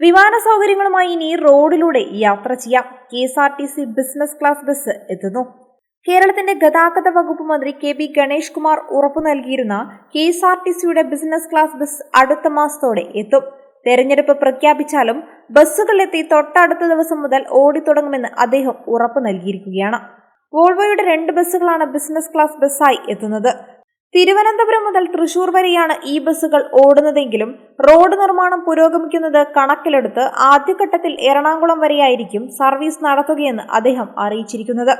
വിമാന സൗകര്യങ്ങളുമായി ഇനി റോഡിലൂടെ യാത്ര ചെയ്യാം. K S R T C business class bus എത്തുന്നു. കേരളത്തിന്റെ ഗതാഗത വകുപ്പ് മന്ത്രി കെ പി ഗണേഷ് കുമാർ ഉറപ്പു നൽകിയിരുന്ന കെ എസ് ആർ ടി സിയുടെ ബിസിനസ് ക്ലാസ് ബസ് അടുത്ത മാസത്തോടെ എത്തും. തെരഞ്ഞെടുപ്പ് പ്രഖ്യാപിച്ചാലും ബസ്സുകൾ എത്തി തൊട്ടടുത്ത ദിവസം മുതൽ ഓടിത്തുടങ്ങുമെന്ന് അദ്ദേഹം ഉറപ്പു നൽകിയിരിക്കുകയാണ്. വോൾവോയുടെ രണ്ട് ബസ്സുകളാണ് ബിസിനസ് ക്ലാസ് ബസ്സായി എത്തുന്നത്. തിരുവനന്തപുരം മുതൽ തൃശൂർ വരെയാണ് ഈ ബസ്സുകൾ ഓടുന്നതെങ്കിലും റോഡ് നിർമ്മാണം പുരോഗമിക്കുന്നത് കണക്കിലെടുത്ത് ആദ്യഘട്ടത്തിൽ എറണാകുളം വരെയായിരിക്കും സർവീസ് നടത്തുകയെന്ന് അദ്ദേഹം അറിയിച്ചിരിക്കുന്നത്.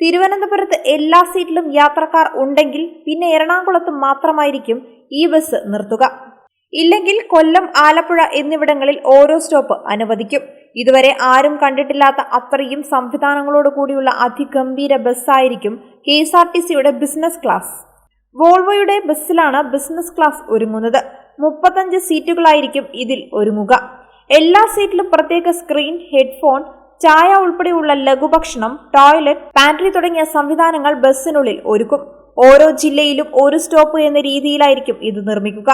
തിരുവനന്തപുരത്ത് എല്ലാ സീറ്റിലും യാത്രക്കാർ ഉണ്ടെങ്കിൽ പിന്നെ എറണാകുളത്ത് മാത്രമായിരിക്കും ഈ ബസ് നിർത്തുക. ഇല്ലെങ്കിൽ കൊല്ലം ആലപ്പുഴ എന്നിവിടങ്ങളിൽ ഓരോ സ്റ്റോപ്പ് അനുവദിക്കും. ഇതുവരെ ആരും കണ്ടിട്ടില്ലാത്ത അത്രയും സംവിധാനങ്ങളോട് കൂടിയുള്ള അതിഗംഭീര ബസ്സായിരിക്കും കെ എസ് ആർ ടി സിയുടെ ബിസിനസ് ക്ലാസ്. വോൾവോയുടെ ബസ്സിലാണ് ബിസിനസ് ക്ലാസ് ഒരുങ്ങുന്നത്. മുപ്പത്തഞ്ച് സീറ്റുകളായിരിക്കും ഇതിൽ ഒരുങ്ങുക. എല്ലാ സീറ്റിലും പ്രത്യേക സ്ക്രീൻ ഹെഡ്ഫോൺ ചായ ഉൾപ്പെടെയുള്ള ലഘുഭക്ഷണം ടോയ്ലറ്റ് പാൻട്രി തുടങ്ങിയ സംവിധാനങ്ങൾ ബസ്സിനുള്ളിൽ ഒരുക്കും. ഓരോ ജില്ലയിലും ഒരു സ്റ്റോപ്പ് എന്ന രീതിയിലായിരിക്കും ഇത് നിർമ്മിക്കുക.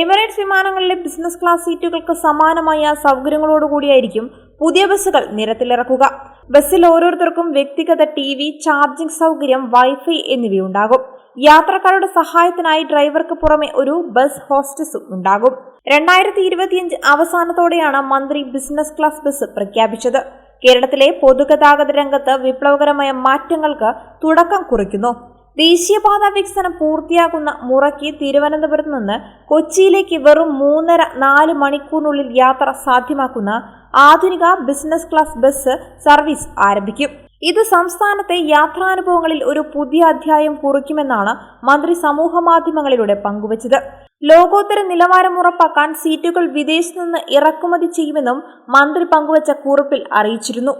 എമിറേറ്റ്സ് വിമാനങ്ങളിലെ ബിസിനസ് ക്ലാസ് സീറ്റുകൾക്ക് സമാനമായ സൗകര്യങ്ങളോടുകൂടിയായിരിക്കും പുതിയ ബസ്സുകൾ നിരത്തിലിറക്കുക. ബസ്സിൽ ഓരോരുത്തർക്കും വ്യക്തിഗത ടി വി ചാർജിംഗ് സൗകര്യം വൈഫൈ എന്നിവയുണ്ടാകും. യാത്രക്കാരുടെ സഹായത്തിനായി ഡ്രൈവർക്ക് പുറമെ ഒരു ബസ് ഹോസ്റ്റസും ഉണ്ടാകും. രണ്ടായിരത്തി ഇരുപത്തിയഞ്ച് അവസാനത്തോടെയാണ് മന്ത്രി ബിസിനസ് ക്ലാസ് ബസ് പ്രഖ്യാപിച്ചത്. കേരളത്തിലെ പൊതുഗതാഗത രംഗത്ത് വിപ്ലവകരമായ മാറ്റങ്ങൾക്ക് തുടക്കം കുറിക്കുന്നു. ദേശീയപാത വികസനം പൂർത്തിയാകുന്ന മുറയ്ക്ക് തിരുവനന്തപുരത്ത് നിന്ന് കൊച്ചിയിലേക്ക് വെറും മൂന്നര നാല് മണിക്കൂറിനുള്ളിൽ യാത്ര സാധ്യമാക്കുന്ന ആധുനിക ബിസിനസ് ക്ലാസ് ബസ് സർവീസ് ആരംഭിക്കും. ഇത് സംസ്ഥാനത്തെ യാത്രാനുഭവങ്ങളിൽ ഒരു പുതിയ അധ്യായം കുറിക്കുമെന്നാണ് മന്ത്രി സമൂഹ മാധ്യമങ്ങളിലൂടെ പങ്കുവച്ചത്. ലോകോത്തര നിലവാരം ഉറപ്പാക്കാൻ സീറ്റുകൾ വിദേശത്തുനിന്ന് ഇറക്കുമതി ചെയ്യുമെന്നും മന്ത്രി പങ്കുവച്ച കുറിപ്പിൽ അറിയിച്ചിരുന്നു.